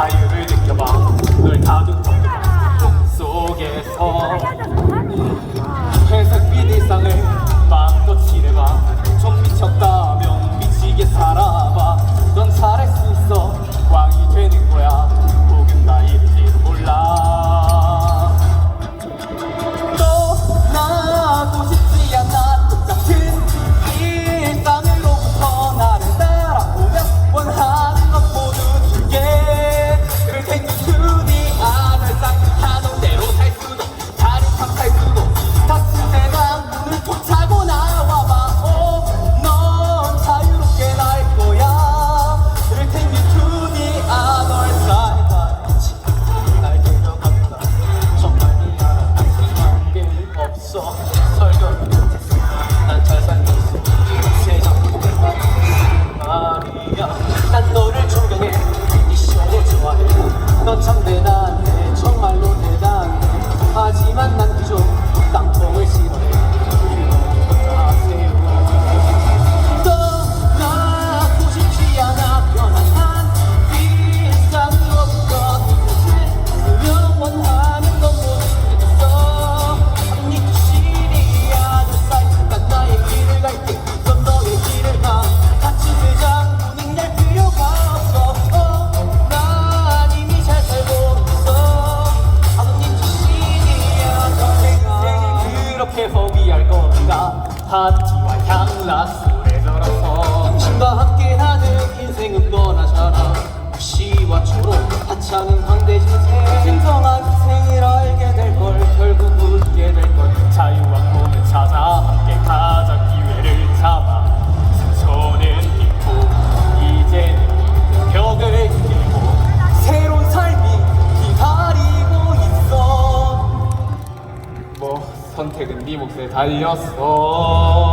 자유를 느껴봐. 널 가득 덮은 속에서 회색 빛이 상을 他几碗汤拉屎。 목소리 달렸어.